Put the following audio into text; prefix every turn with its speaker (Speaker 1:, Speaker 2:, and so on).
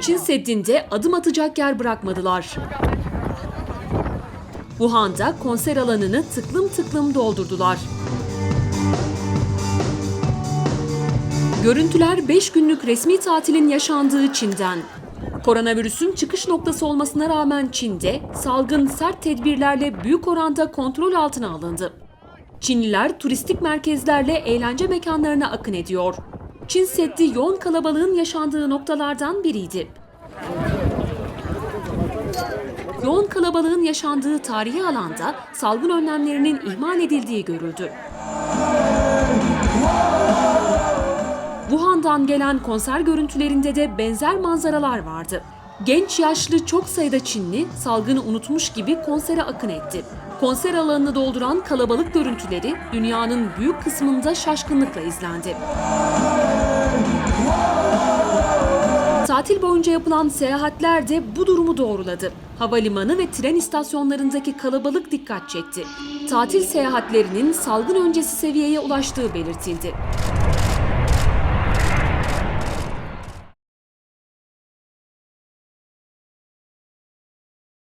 Speaker 1: Çin Seddi'nde adım atacak yer bırakmadılar. Wuhan'da konser alanını tıklım tıklım doldurdular. Görüntüler 5 günlük resmi tatilin yaşandığı Çin'den. Koronavirüsün çıkış noktası olmasına rağmen Çin'de salgın sert tedbirlerle büyük oranda kontrol altına alındı. Çinliler turistik merkezlerle eğlence mekanlarına akın ediyor. Çin Seddi yoğun kalabalığın yaşandığı noktalardan biriydi. Yoğun kalabalığın yaşandığı tarihi alanda salgın önlemlerinin ihmal edildiği görüldü. Wuhan'dan gelen konser görüntülerinde de benzer manzaralar vardı. Genç yaşlı çok sayıda Çinli salgını unutmuş gibi konsere akın etti. Konser alanını dolduran kalabalık görüntüleri dünyanın büyük kısmında şaşkınlıkla izlendi. Tatil boyunca yapılan seyahatler de bu durumu doğruladı. Havalimanı ve tren istasyonlarındaki kalabalık dikkat çekti. Tatil seyahatlerinin salgın öncesi seviyeye ulaştığı belirtildi.